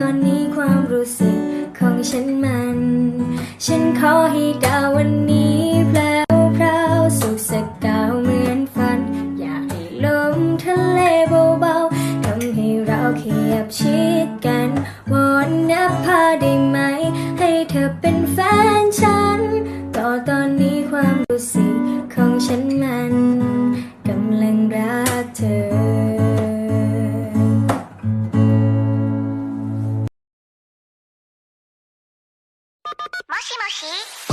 ตอนนี้ความรู้สึกของฉันมัน ฉันขอให้ดาววันนี้แปลวพราวสุขสักดาวเหมือนฝัน อยากให้ลมทะเลเบาๆทำให้เราขยบชิดกันวอนนับพาได้ไหม ให้เธอเป็นแฟนฉัน ต่อตอนนี้ความรู้สึก もしもし？